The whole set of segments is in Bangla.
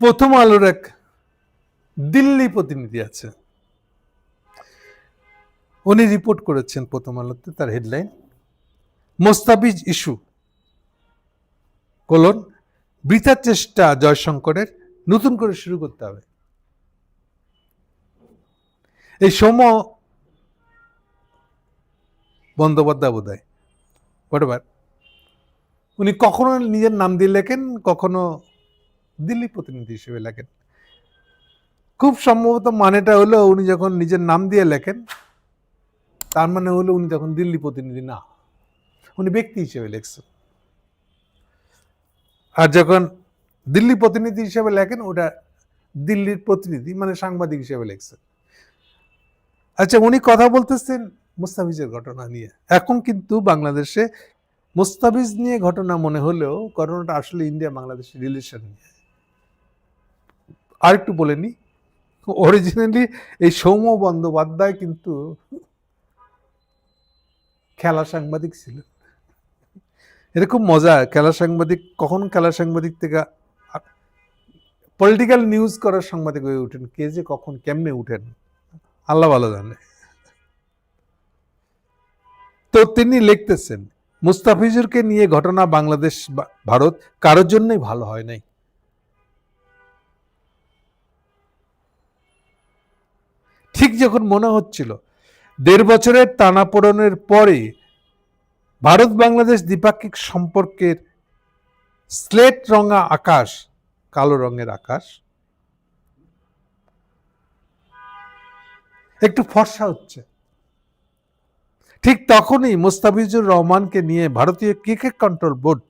প্রথম আলোর এক দিল্লি প্রতিনিধি আছে। উনি রিপোর্ট করেছেন প্রথম আলোতে, তার হেডলাইন মোস্তাবিজ ইস্যু কোলন বৃথা চেষ্টা জয়শঙ্করের, নতুন করে শুরু করতে হবে। এই সম বন্দ্যোপাধ্যায় বোধ হয় উনি কখনো নিজের নাম দিয়ে লেখেন, কখনো দিল্লি প্রতিনিধি হিসেবে লেখেন। খুব সম্ভবত মানেটা হলো উনি যখন নিজের নাম দিয়ে লেখেন, তার মানে হলো উনি তখন দিল্লি প্রতিনিধি না, উনি ব্যক্তি হিসেবে লেখছেন। আর যখন দিল্লি প্রতিনিধি হিসেবে লেখেন, ওটা দিল্লির প্রতিনিধি মানে সাংবাদিক হিসেবে লেখছেন। আচ্ছা উনি কথা বলতেছেন মুস্তাফিজের ঘটনা নিয়ে। এখন কিন্তু বাংলাদেশে মুস্তাফিজ নিয়ে ঘটনা মনে হলেও ঘটনাটা আসলে ইন্ডিয়া বাংলাদেশের রিলেশন নিয়ে। আর একটু বলে নি অরিজিনালি এই সৌম্য বন্দ্যোপাধ্যায় কিন্তু খেলা সাংবাদিক ছিলেন এরকম মজা, খেলা সাংবাদিক, কখন খেলা সাংবাদিক থেকে পলিটিক্যাল নিউজ করার সাংবাদিক হয়ে উঠেন কে যে কখন কেমনে উঠেন, আল্লাহ ভালো জানে। তো তিনি লিখতেছেন, মুস্তাফিজুরকে নিয়ে ঘটনা বাংলাদেশ ভারত কারোর জন্যই ভালো হয় নাই। ঠিক যখন মনে হচ্ছিল, দেড় বছরের টানাপোড়নের পরে ভারত বাংলাদেশ দ্বিপাক্ষিক সম্পর্কের স্লেট রঙা আকাশ, কালো রঙের আকাশ, একটু ফর্সা হচ্ছে। ঠিক তখনই মোস্তাফিজুর রহমানকে নিয়ে ভারতীয় ক্রিকেট কন্ট্রোল বোর্ড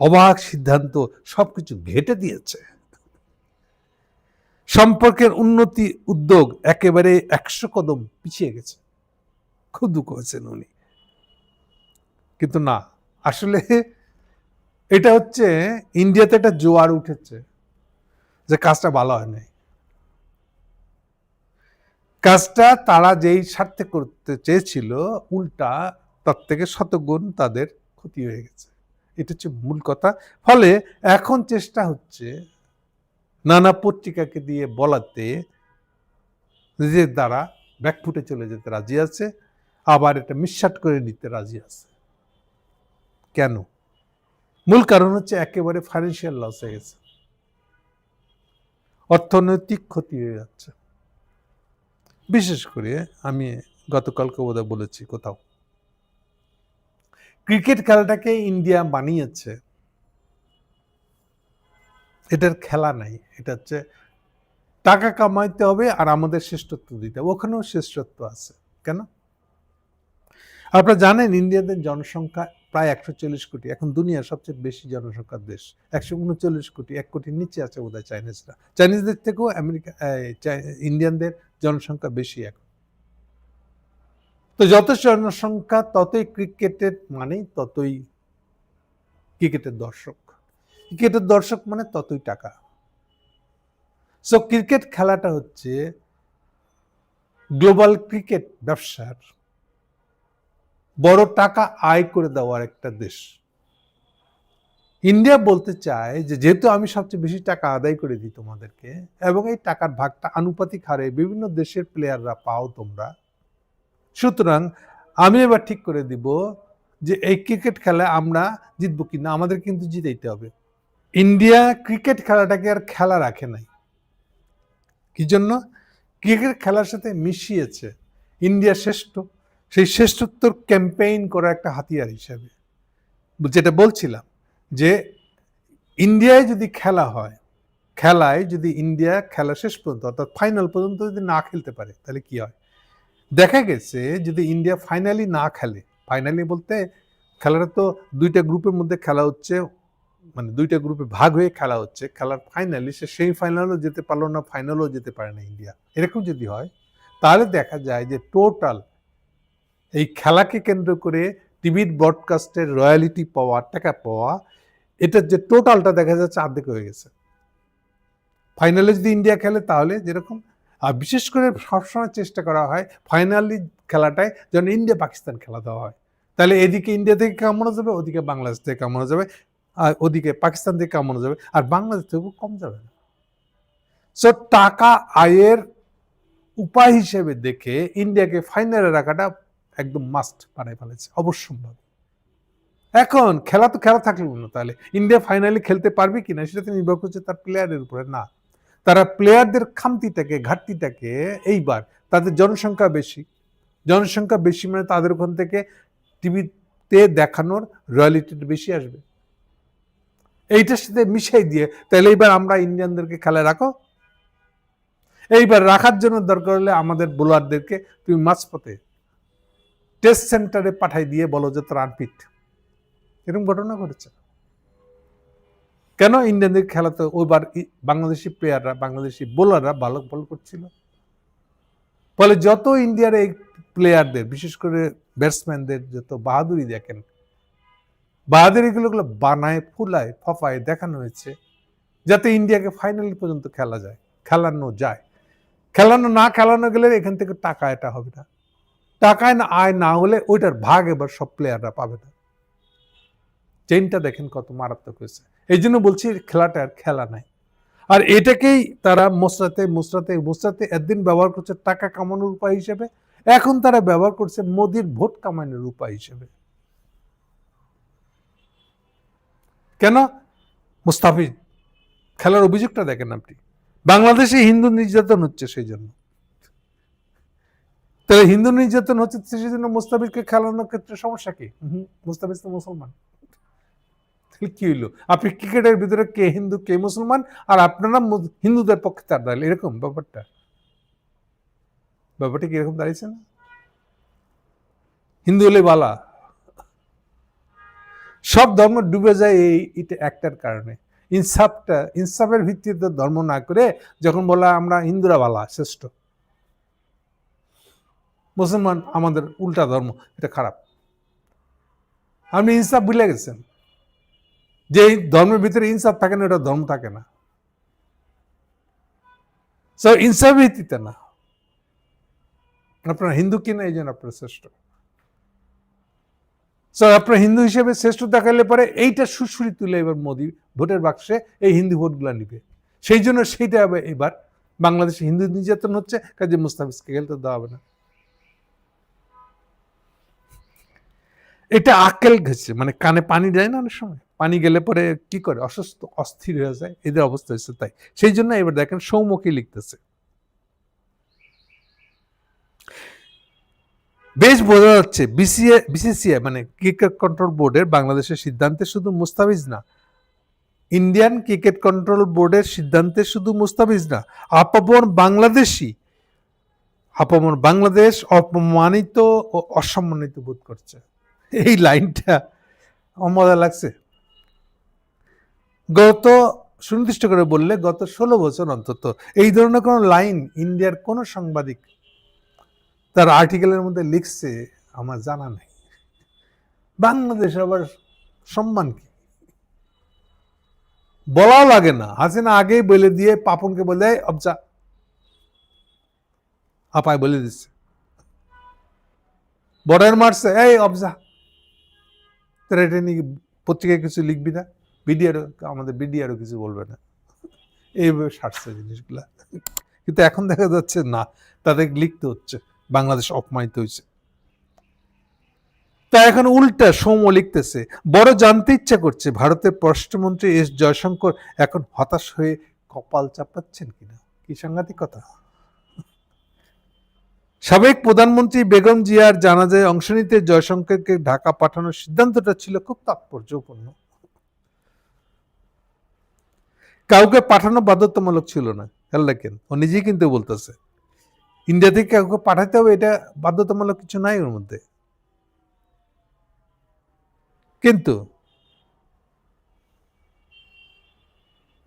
অবাক সিদ্ধান্ত সবকিছু ঘেটে দিয়েছে। সম্পর্কের উন্নতি উদ্যোগ একেবারে একশো কদম পিছিয়ে গেছে। খুব দুঃখ হয়েছেন উনি। কিন্তু না, আসলে এটা হচ্ছে ইন্ডিয়াতে একটা জোয়ার উঠেছে যে কাজটা ভালো হয় নাই। কাজটা তারা যেই স্বার্থে করতে চেয়েছিল, উল্টা তার থেকে শতগুণ তাদের ক্ষতি হয়ে গেছে। এটা হচ্ছে মূল কথা। ফলে এখন চেষ্টা হচ্ছে নানা পত্রিকাকে দিয়ে বলাতে নিজের দ্বারা ব্যাকফুটে চলে যেতে রাজি আছে, আবার এটা মিসসাট করে নিতে রাজি আছে। কেন? মূল কারণ হচ্ছে একেবারে ফাইন্যান্সিয়াল লস হয়ে গেছে। অর্থনৈতিক ক্ষতি হয়ে যাচ্ছে। বিশেষ করে আমি গতকালকে বোধহয় বলেছি কোথাও। ক্রিকেট খেলাটাকে ইন্ডিয়া বানিয়েছে। এটার খেলা নাই। এটা হচ্ছে টাকা কামাইতে হবে আর আমাদের শ্রেষ্ঠত্ব দিতে হবে। ওখানেও শ্রেষ্ঠত্ব আছে। কেন? আপনারা জানেন ইন্ডিয়াদের জনসংখ্যা প্রায় একশো চল্লিশ কোটি। এখন দুনিয়ার সবচেয়ে বেশি জনসংখ্যার দেশ, একশো উনচল্লিশ কোটি। এক কোটির নিচে আছে বোধহয় চাইনিজরা। চাইনিজদের থেকেও আমেরিকা ইন্ডিয়ানদের জনসংখ্যা বেশি এখন। তো যত জনসংখ্যা, ততই ক্রিকেটের মানে ততই ক্রিকেটের দর্শক। ক্রিকেটের দর্শক মানে ততই টাকা। সো ক্রিকেট খেলাটা হচ্ছে গ্লোবাল ক্রিকেট ব্যবসার বড় টাকা আয় করে দেওয়ার একটা দেশ। ইন্ডিয়া বলতে চায় যে, যেহেতু আমি সবচেয়ে বেশি টাকা আদায় করে দিই তোমাদেরকে, এবং এই টাকার ভাগটা আনুপাতিক হারে বিভিন্ন দেশের প্লেয়াররা পাও তোমরা, সুতরাং আমি এবার ঠিক করে দিব যে, এই ক্রিকেট খেলায় আমরা জিতবো কিনা, আমাদের কিন্তু জিতেইতে হবে। ইন্ডিয়া ক্রিকেট খেলাটাকে আর খেলা রাখে নাই। কি জন্য? ক্রিকেট খেলার সাথে মিশিয়েছে ইন্ডিয়া শ্রেষ্ঠ। সেই শ্রেষ্ঠত্বর ক্যাম্পেইন করা একটা হাতিয়ার হিসাবে। যেটা বলছিলাম যে ইন্ডিয়ায় যদি খেলা হয়, খেলায় যদি ইন্ডিয়া খেলা শেষ পর্যন্ত অর্থাৎ ফাইনাল পর্যন্ত যদি না খেলতে পারে, তাহলে কি হয়? দেখা গেছে যদি ইন্ডিয়া ফাইনালি না খেলে ফাইনালি বলতে খেলাটা তো দুইটা গ্রুপের মধ্যে খেলা হচ্ছে মানে দুইটা গ্রুপে ভাগ হয়ে খেলা হচ্ছে, খেলার ফাইনালি সে সেই ফাইনালও যেতে পারল না ফাইনালও যেতে পারে না ইন্ডিয়া এরকম যদি হয়, তাহলে দেখা যায় যে টোটাল এই খেলাকে কেন্দ্র করে টিভির ব্রডকাস্টের রয়্যালিটি পাওয়া, টাকা পাওয়া, এটার যে টোটালটা দেখা যাচ্ছে অর্ধেক হয়ে গেছে। ফাইনালে যদি ইন্ডিয়া খেলে, তাহলে যেরকম, আর বিশেষ করে সবসময় চেষ্টা করা হয় ফাইনালি খেলাটায় যেন ইন্ডিয়া পাকিস্তান খেলা দেওয়া হয়। তাহলে এদিকে ইন্ডিয়া থেকে কামানো যাবে, ওদিকে বাংলাদেশ থেকে কামানো যাবে আর ওদিকে পাকিস্তান থেকে কামানো যাবে আর বাংলাদেশ থেকে কম যাবে না। সো টাকা আয়ের উপায় হিসেবে দেখে ইন্ডিয়াকে ফাইনালে রাখাটা একদম মাস্ট বানাই ফেলেছে, অবশ্যম্ভাবী। এখন খেলা তো খেলা থাকল না তাহলে, ইন্ডিয়া ফাইনালি খেলতে পারবে কিনা সেটা তো নির্ভর করছে তার প্লেয়ারের উপরে, না। তারা প্লেয়ারদের খামতিটাকে, ঘাটতিটাকে এইবার তাদের জনসংখ্যা বেশি জনসংখ্যা বেশি মানে তাদের ওখান থেকে টিভিতে দেখানোর রয়্যালিটিটা বেশি আসবে। এইটার সাথে মিশাই দিয়ে, তাহলে এইবার আমরা ইন্ডিয়ানদেরকে খেলায় রাখো। এইবার রাখার জন্য দরকার হলে আমাদের বোলারদেরকে তুমি মাঝপথে টেস্ট সেন্টারে পাঠাই দিয়ে বলো যে তারা আনপিট এরকম ঘটনা ঘটেছে। কেন ইন্ডিয়ানদের খেলাতে ওইবার বাংলাদেশি প্লেয়াররা বাংলাদেশি বোলাররা ভালো বল করছিল? ফলে যত ইন্ডিয়ার এই প্লেয়ারদের বিশেষ করে ব্যাটসম্যানদের যত বাহাদুরি দেখেন বাহাদুরি গুলো বানায়, ফুলায়, ফফায় দেখানো হয়েছে যাতে ইন্ডিয়াকে ফাইনাল পর্যন্ত খেলা যায়, খেলানো যায়। খেলানো না খেলানো গেলে এখান থেকে টাকা এটা হবে না। টাকায় না আয় না হলে ওইটার ভাগ এবার সব প্লেয়াররা পাবে না। চেনটা দেখেন কত মারাত্মক হয়েছে। এই জন্য বলছি খেলাটা আর খেলা নাই। আর এটাকেই তারা মোসরাতে মোসরাতে মোসরাতে একদিন ব্যবহার করছে টাকা কামানোর উপায় হিসেবে। এখন তারা ব্যবহার করছে মোদির ভোট কামানোর উপায় হিসেবে। কেন? মুস্তাফিজ খেলার অভিযোগটা দেখেন আপনি। বাংলাদেশে হিন্দু নির্যাতন হচ্ছে সেই জন্য তাহলে হিন্দু নির্যাতন হচ্ছে সেই জন্য মুস্তাফিজকে খেলানোর ক্ষেত্রে সমস্যা কি? মুস্তাফিজ তো মুসলমান। তাহলে কি হইল? আপনি ক্রিকেটের ভিতরে কে হিন্দু কে মুসলমান? আর আপনারা হিন্দুদের পক্ষে তার দাঁড়ালে এরকম ব্যাপারটা? ব্যাপারটা কি এরকম দাঁড়িয়েছে না? হিন্দু হলে বালা। সব ধর্ম ডুবে যায় এই এটা একটার কারণে। ইনসাফটা, ইনসাফের ভিত্তিতে ধর্ম না করে যখন বলা আমরা হিন্দুরা বালা শ্রেষ্ঠ। মুসলমান আমাদের উল্টা ধর্ম, এটা খারাপ। আপনি ইনসাফ ভুলে গেছেন? যে ধর্মের ভিতরে ইনসাফ থাকে না, ওটা ধর্ম থাকে না। ইনসাফ ভিত্তিতে না। আপনার হিন্দু কিনা, এই জন্য আপনার শ্রেষ্ঠ। সো আপনার হিন্দু হিসেবে শ্রেষ্ঠ দেখালে পরে এইটা সুসুরি তুলে এবার মোদি ভোটের বাক্সে এই হিন্দু ভোটগুলা নিবে। সেই জন্য সেইটা হবে এবার। বাংলাদেশে হিন্দু নির্যাতন হচ্ছে, কাজে মুস্তাফিজকে খেলতে দেওয়া হবে না। এটা আকেল গেছে মানে কানে পানি যায় না অনেক সময়। পানি গেলে পরে কি করে? অসুস্থ, অস্থির হয়ে যায়। এদের অবস্থা হচ্ছে তাই। সেই জন্য এবার দেখেন সৌমুখী লিখতেছে। বেশ বোঝা যাচ্ছে, বিসিএ, বিসিসিআই মানে ক্রিকেট কন্ট্রোল বোর্ডের বাংলাদেশের সিদ্ধান্তে শুধু মুস্তাফিজ না, ইন্ডিয়ান ক্রিকেট কন্ট্রোল বোর্ডের সিদ্ধান্তে শুধু মুস্তাফিজ না আপামর বাংলাদেশি আপামর বাংলাদেশ অপমানিত ও অসম্মানিত বোধ করছে। এই লাইনটা মজা লাগছে। গত সুনির্দিষ্ট করে বললে গত ষোলো বছর অন্তত এই ধরনের কোনো লাইন ইন্ডিয়ার কোনো সাংবাদিক তার আর্টিকেলের মধ্যে লিখছে, আমার জানা নেই। বাংলাদেশ আবার সম্মান কি? বলাও লাগে না। হাসিনা আগেই বলে দিয়ে পাপনকে বলে অবজা আপায় বলে দিচ্ছে। বর্ডার মারছে, এই অবজা তোরা এটা নিয়ে পত্রিকায় কিছু লিখবি না, বিডিআরও, আমাদের বিডিআরও কিছু বলবে না। এইভাবে সারছে জিনিসগুলা। কিন্তু এখন দেখা যাচ্ছে না, তাদের লিখতে হচ্ছে। বাংলাদেশ অপমানিত হয়েছে। তা এখন উল্টা সৌম্য লিখতেছে, বড় জানতে ইচ্ছা করছে, ভারতের পররাষ্ট্রমন্ত্রী এস জয়শঙ্কর এখন হতাশ হয়ে কপাল চাপাচ্ছেন কিনা? কি সাংঘাতিক কথা? সাবেক প্রধানমন্ত্রী বেগম জিয়ার জানাজায় অংশ নিতে জয়শঙ্করকে ঢাকা পাঠানোর সিদ্ধান্তটা ছিল খুব তাৎপর্যপূর্ণ। কাউকে পাঠানো বাধ্যতামূলক ছিল না, খেয়াল রাখেন। ও নিজেই কিন্তু বলতেছে ইন্ডিয়া থেকে কাউকে পাঠাতে হবে, এটা বাধ্যতামূলক কিছু নাই ওর মধ্যে। কিন্তু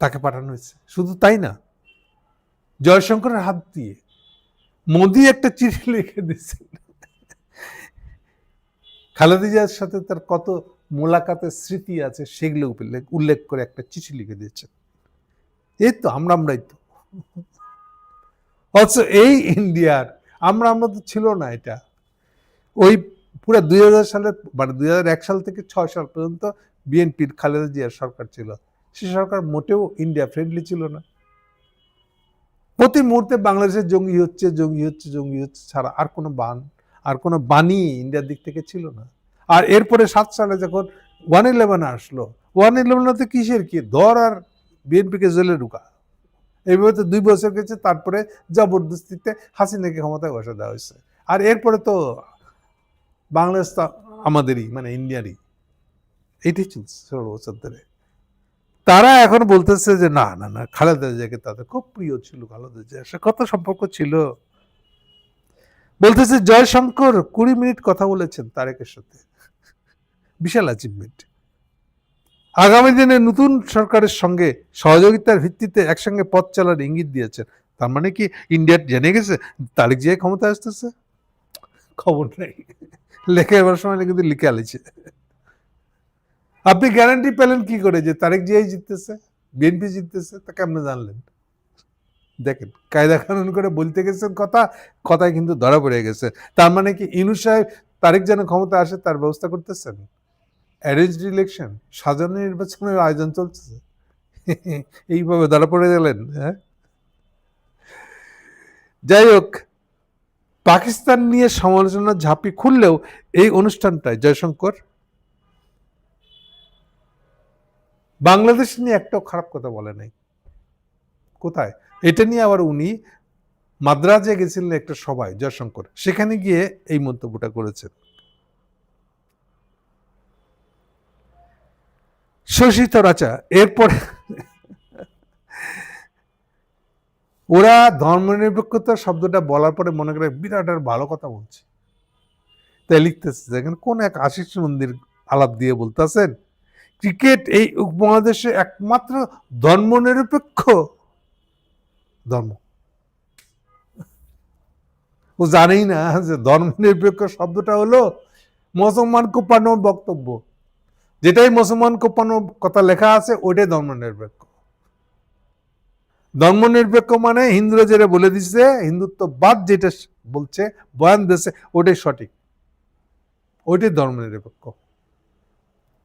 তাকে পাঠানো হয়েছে। শুধু তাই না, জয়শঙ্করের হাত দিয়ে মোদি একটা চিঠি লিখে দিচ্ছেন খালেদা জিয়ার সাথে তার কত মোলাকাতের স্মৃতি আছে সেগুলো উল্লেখ করে একটা চিঠি লিখে দিয়েছেন এই তো, আমরা আমরাই তো। অথচ এই ইন্ডিয়ার, আমরা তো ছিল না এটা। ওই পুরো দুই হাজার সালের মানে দুই হাজার এক সাল থেকে ছয় সাল পর্যন্ত বিএনপির খালেদা জিয়ার সরকার ছিল। সে সরকার মোটেও ইন্ডিয়া ফ্রেন্ডলি ছিল না। প্রতি মুহূর্তে বাংলাদেশের জঙ্গি হচ্ছে জঙ্গি হচ্ছে জঙ্গি হচ্ছে ছাড়া আর কোনো বান, আর কোনো বাণী ইন্ডিয়ার দিক থেকে ছিল না। আর এরপরে সাত সালে যখন ওয়ান ইলেভেন আসলো ওয়ান ইলেভেনতে কিসের কি? ধর আর বিএনপিকে জেলে ঢুকা। এইভাবে তো দুই বছর গেছে, তারপরে জবরদস্তিতে হাসিনাকে ক্ষমতায় বসে দেওয়া হয়েছে। আর এরপরে তো বাংলাদেশ তো আমাদেরই মানে ইন্ডিয়ারই। এটাই চলছে ষোলো বছর ধরে। তারা এখন বলতেছে যে, না না না, খালেদা জিয়াকে তাদের খুব প্রিয় ছিল, খালেদা জিয়া, সে কত সম্পর্ক ছিল? বলতেছে, জয়শঙ্কর কুড়ি মিনিট কথা বলেছেন তারেকের সাথে। বিশাল অ্যাচিভমেন্ট আগামী দিনে নতুন সরকারের সঙ্গে সহযোগিতার ভিত্তিতে একসঙ্গে পথ চলার ইঙ্গিত দিয়েছেন। তার মানে কি ইন্ডিয়া জেনে গেছে? তারেক জিয়া ক্ষমতা আসতেছে? খবর নেই। লেখে এবার সময় কিন্তু লিখে আলিছে। আপনি গ্যারান্টি পেলেন কি করে যে তারেক জিয়াই জিততেছে বিএনপি জিততেছে তা কেমনে জানলেন? দেখেন কায়দা কানুন করে বলতে গেছেন কথা কথায় কিন্তু ধরা পড়ে গেছে। তার মানে কি ইনু সাহেব তারেক যেন ক্ষমতা আসে তার ব্যবস্থা করতেছেন? অ্যারেঞ্জ ইলেকশন, সাজানো নির্বাচনের আয়োজন চলছে এইভাবে ধরা পড়ে গেলেন হ্যাঁ? যাই হোক, পাকিস্তান নিয়ে সমালোচনা ঝাঁপি খুললেও এই অনুষ্ঠানটায় জয়শঙ্কর। বাংলাদেশ নিয়ে একটাও খারাপ কথা বলে নাই। কোথায়? এটা নিয়ে আবার উনি মাদ্রাজে গেছিলেন একটা সভায়, জয়শঙ্কর। সেখানে গিয়ে এই মন্তব্যটা করেছেন। শশী রাজা। এরপরে ওরা ধর্মনিরপেক্ষতা শব্দটা বলার পরে মনে করে বিরাট আর ভালো কথা বলছে। তাই লিখতেছে দেখেন কোন এক আশিস মন্দির আলাপ দিয়ে বলতেছেন, ক্রিকেট এই উপমহাদেশে একমাত্র ধর্মনিরপেক্ষ ধর্ম। ও জানেই না যে ধর্মনিরপেক্ষ শব্দটা হলো মুসলমান কোপানোর বক্তব্য। যেটাই মুসলমান কোপানোর কথা লেখা আছে, ওইটাই ধর্মনিরপেক্ষ। ধর্মনিরপেক্ষ মানে হিন্দুরা যেটা বলে দিচ্ছে হিন্দুত্ববাদ যেটা বলছে, বয়ান দিচ্ছে ওটাই সঠিক। ওইটাই ধর্মনিরপেক্ষ।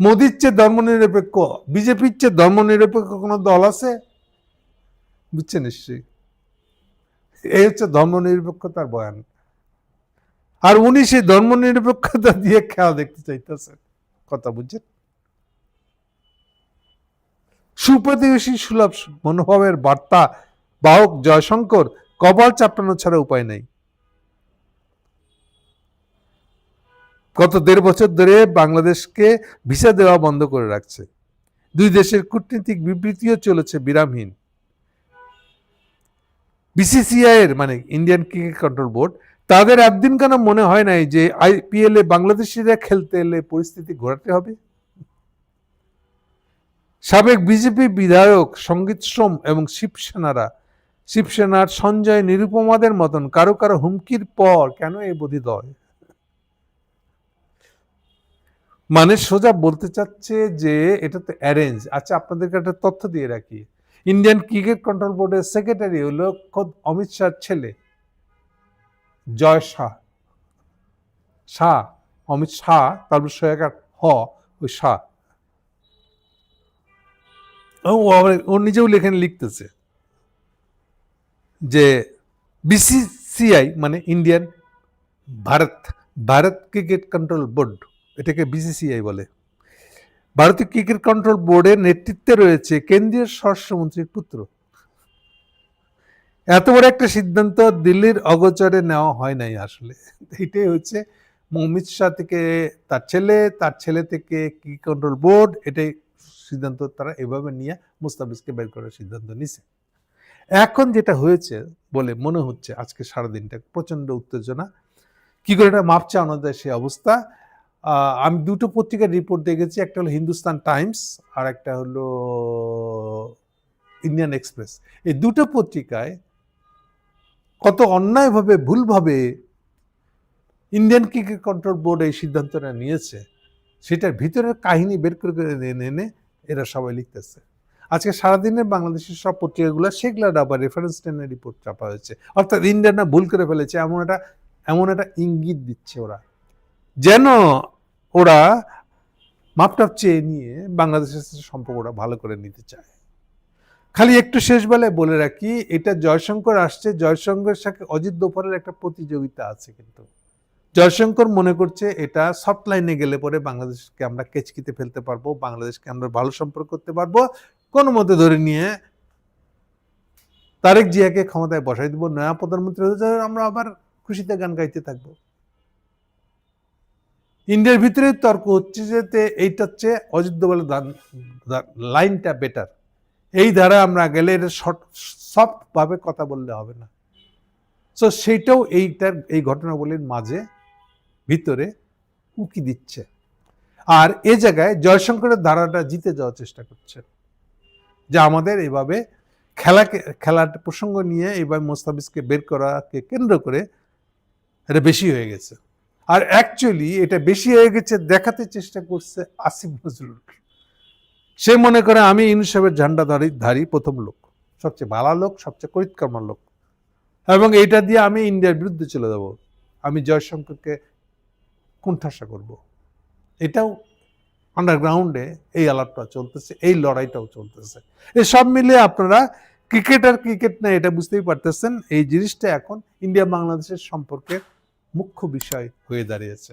মোদির চেয়ে ধর্মনিরপেক্ষ, বিজেপির চেয়ে ধর্মনিরপেক্ষ কোনো দল আছে? বুঝছে নিশ্চয়ই। এই হচ্ছে ধর্মনিরপেক্ষতার বয়ান। আর উনি সেই ধর্মনিরপেক্ষতা দিয়ে খেলা দেখতে চাইতেছেন। কথা বুঝছেন? সুপ্রতিবেশী সুলভ মনোভাবের বার্তা বাহক জয়শঙ্কর কপাল চাপড়ানো ছাড়া উপায় নেই। গত দেড় বছর ধরে বাংলাদেশকে ভিসা দেওয়া বন্ধ করে রাখছে। দুই দেশের কূটনীতিক বিবৃতিও চলেছে বিরামহীন। বিসিসিআই এর মানে ইন্ডিয়ান ক্রিকেট কন্ট্রোল বোর্ড তাদের একদিন কেন মনে হয় নাই যে আইপিএল বাংলাদেশিরা খেলতে এলে পরিস্থিতি ঘোরাতে হবে? সাবেক বিজেপি বিধায়ক, সংগীত শ্রম এবং শিবসেনারা, শিবসেনার সঞ্জয় নিরুপমাদের মতন কারও কারও হুমকির পর কেন এই বোধিদয় মানে সোজা বলতে চাচ্ছে যে এটা তো অ্যারেঞ্জ আচ্ছা আপনাদেরকে একটা তথ্য দিয়ে রাখি। ইন্ডিয়ান ক্রিকেট কন্ট্রোল বোর্ডের সেক্রেটারি হলো খোদ অমিত শাহর ছেলে। জয় শাহ। শাহ, অমিত শাহ, তারপর সয়াকার হ, ওই শাহ। ও নিজেও লেখেন, লিখতেছে। যে বিসিসিআই মানে Indian Bharat Bharat cricket control board এটাকে বিসিসিআই বলে। ভারতীয় ক্রিকেট কন্ট্রোল বোর্ডের নেতৃত্বে রয়েছে কেন্দ্রীয় স্বরাষ্ট্রমন্ত্রীর পুত্র। এত বড় একটা সিদ্ধান্ত দিল্লির অগোচরে নেওয়া হয় নাই আসলে। এটাই হচ্ছে অমিত শাহ থেকে, তার ছেলে তার ছেলে থেকে কি কন্ট্রোল বোর্ড এটাই সিদ্ধান্ত তারা এভাবে নিয়ে মুস্তাফিজকে বের করার সিদ্ধান্ত নিছে। এখন যেটা হয়েছে বলে মনে হচ্ছে আজকে সারাদিনটা প্রচণ্ড উত্তেজনা। কি করে এটা মাপ চাওয়ানো যায় অবস্থা? আমি দুটো পত্রিকার রিপোর্ট দেখেছি, একটা হলো হিন্দুস্তান টাইমস আর একটা হলো ইন্ডিয়ান এক্সপ্রেস। এই দুটো পত্রিকায় কত অন্যায়ভাবে, ভুলভাবে ইন্ডিয়ান ক্রিকেট কন্ট্রোল বোর্ড এই সিদ্ধান্তটা নিয়েছে, সেটার ভিতরের কাহিনী বের করে এনে এরা সবাই লিখতেছে। আজকে সারাদিনের বাংলাদেশের সব পত্রিকাগুলো সেগুলোর আবার রেফারেন্স টেনে রিপোর্ট চাপা হয়েছে। অর্থাৎ ইন্ডিয়ানরা ভুল করে ফেলেছে, এমন একটা এমন একটা ইঙ্গিত দিচ্ছে ওরা। যেন ওরা মাপটাপ চেয়ে নিয়ে বাংলাদেশের সাথে সম্পর্কটা ভালো করে নিতে চায়। খালি একটু শেষ বেলায় বলে রাখি, এটা জয়শঙ্কর আসছে। জয়শঙ্করের সাথে অজিত দোপরের একটা প্রতিযোগিতা আছে কিন্তু। জয়শঙ্কর মনে করছে এটা সফট লাইনে গেলে পরে বাংলাদেশকে আমরা কেচকিতে ফেলতে পারব, বাংলাদেশকে আমরা ভালো সম্পর্ক করতে পারব। কোনো মতে ধরে নিয়ে তারেক জিয়াকে ক্ষমতায় বসাই দিব, নয়া প্রধানমন্ত্রী হতে আমরা আবার খুশিতে গান গাইতে থাকব। ইন্ডিয়ার ভিতরে তর্ক হচ্ছে যে এইটা হচ্ছে দা- লাইনটা বেটার এই ধারা আমরা গেলে এটা সফট ভাবে কথা বললে হবে না। সো সেইটাও এইটার, এই ঘটনাবলীর মাঝে ভিতরে উকি দিচ্ছে। আর এ জায়গায় জয়শঙ্করের ধারাটা জিতে যাওয়ার চেষ্টা করছে। যে আমাদের এভাবে খেলাকে, খেলার প্রসঙ্গ নিয়ে এবার মোস্তাফিজকে বের করাকে কেন্দ্র করে এটা বেশি হয়ে গেছে। আর অ্যাকচুয়ালি এটা বেশি হয়ে গেছে দেখাতে চেষ্টা করছে আসিফ নজরুল। সে মনে করে আমি ইউনিসেফের ঝান্ডা ধারী ধারী প্রথম লোক, সবচেয়ে ভালো লোক, সবচেয়ে করিতকর্মার লোক। এবং এটা দিয়ে আমি ইন্ডিয়ার বিরুদ্ধে চলে যাব। আমি জয়শঙ্করকে কুণ্ঠাসা করব। এটাও আন্ডারগ্রাউন্ডে এই আলাপটা চলতেছে, এই লড়াইটাও চলতেছে। এই সব মিলে আপনারা ক্রিকেট আর ক্রিকেট না, এটা বুঝতেই পারতেছেন, এই জিনিসটা এখন ইন্ডিয়া বাংলাদেশের সম্পর্কের মুখ্য বিষয় হয়ে দাঁড়িয়েছে।